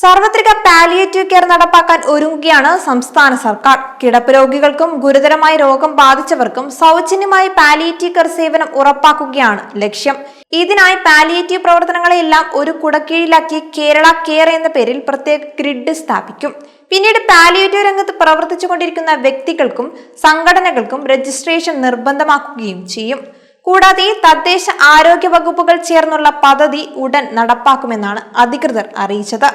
സാർവത്രിക palliative care നടപ്പാക്കാൻ ഒരുങ്ങുകയാണ് സംസ്ഥാന സർക്കാർ. കിടപ്പ് രോഗികൾക്കും ഗുരുതരമായി രോഗം ബാധിച്ചവർക്കും സൗജന്യമായി പാലിയേറ്റീവ് കെയർ സേവനം ഉറപ്പാക്കുകയാണ് ലക്ഷ്യം. ഇതിനായി പാലിയേറ്റീവ് പ്രവർത്തനങ്ങളെല്ലാം ഒരു കുടക്കീഴിലാക്കി കേരള കെയർ എന്ന പേരിൽ പ്രത്യേക ഗ്രിഡ് സ്ഥാപിക്കും. പിന്നീട് പാലിയേറ്റീവ് രംഗത്ത് പ്രവർത്തിച്ചുകൊണ്ടിരിക്കുന്ന വ്യക്തികൾക്കും സംഘടനകൾക്കും രജിസ്ട്രേഷൻ നിർബന്ധമാക്കുകയും ചെയ്യും. കൂടാതെ തദ്ദേശ ആരോഗ്യ വകുപ്പുകൾ ചേർന്നുള്ള പദ്ധതി ഉടൻ നടപ്പാക്കുമെന്നാണ് അധികൃതർ അറിയിച്ചത്.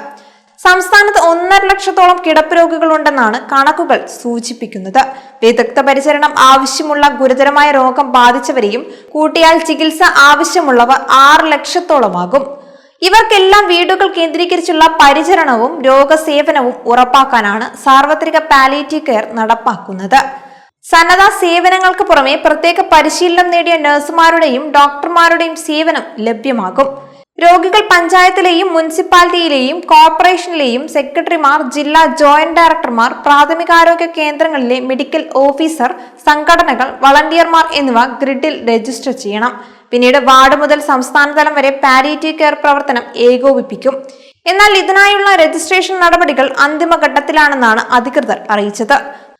സംസ്ഥാനത്ത് ഒന്നര ലക്ഷത്തോളം കിടപ്പ് രോഗികളുണ്ടെന്നാണ് കണക്കുകൾ സൂചിപ്പിക്കുന്നത്. വിദഗ്ധ പരിചരണം ആവശ്യമുള്ള ഗുരുതരമായ രോഗം ബാധിച്ചവരെയും കൂട്ടിയാൽ ചികിത്സ ആവശ്യമുള്ളവർ ആറ് ലക്ഷത്തോളമാകും. ഇവർക്കെല്ലാം വീടുകൾ കേന്ദ്രീകരിച്ചുള്ള പരിചരണവും രോഗസേവനവും ഉറപ്പാക്കാനാണ് സാർവത്രിക പാലിയേറ്റീവ് കെയർ നടപ്പാക്കുന്നത്. സന്നദ്ധ സേവനങ്ങൾക്ക് പുറമെ പ്രത്യേക പരിശീലനം നേടിയ നഴ്സുമാരുടെയും ഡോക്ടർമാരുടെയും സേവനം ലഭ്യമാകും. രോഗികൾ പഞ്ചായത്തിലെയും മുനിസിപ്പാലിറ്റിയിലെയും കോർപ്പറേഷനിലെയും സെക്രട്ടറിമാർ ജില്ലാ ജോയിന്റ് ഡയറക്ടർമാർ പ്രാഥമികാരോഗ്യ കേന്ദ്രങ്ങളിലെ മെഡിക്കൽ ഓഫീസർ സംഘടനകൾ വളണ്ടിയർമാർ എന്നിവ ഗ്രിഡിൽ രജിസ്റ്റർ ചെയ്യണം. പിന്നീട് വാർഡ് മുതൽ സംസ്ഥാനതലം വരെ പാലിയേറ്റീവ് കെയർ പ്രവർത്തനം ഏകോപിപ്പിക്കും. എന്നാൽ ഇതിനായുള്ള രജിസ്ട്രേഷൻ നടപടികൾ അന്തിമഘട്ടത്തിലാണെന്നാണ് അധികൃതർ അറിയിച്ചത്.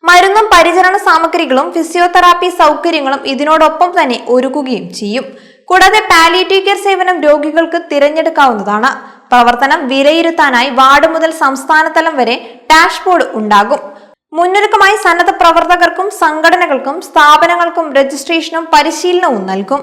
മരുന്നും പരിചരണ സാമഗ്രികളും ഫിസിയോതെറാപ്പി സൗകര്യങ്ങളും ഇതിനോടൊപ്പം തന്നെ ഒരുക്കുകയും ചെയ്യും. കൂടാതെ പാലിയേറ്റീവ് കെയർ സേവനം രോഗികൾക്ക് തിരഞ്ഞെടുക്കാവുന്നതാണ്. പ്രവർത്തനം വിലയിരുത്താനായി വാർഡ് മുതൽ സംസ്ഥാനതലം വരെ ഡാഷ്ബോർഡ് ഉണ്ടാകും. മുന്നൊരുക്കമായി സന്നദ്ധ പ്രവർത്തകർക്കും സംഘടനകൾക്കും സ്ഥാപനങ്ങൾക്കും രജിസ്ട്രേഷനും പരിശീലനവും നൽകും.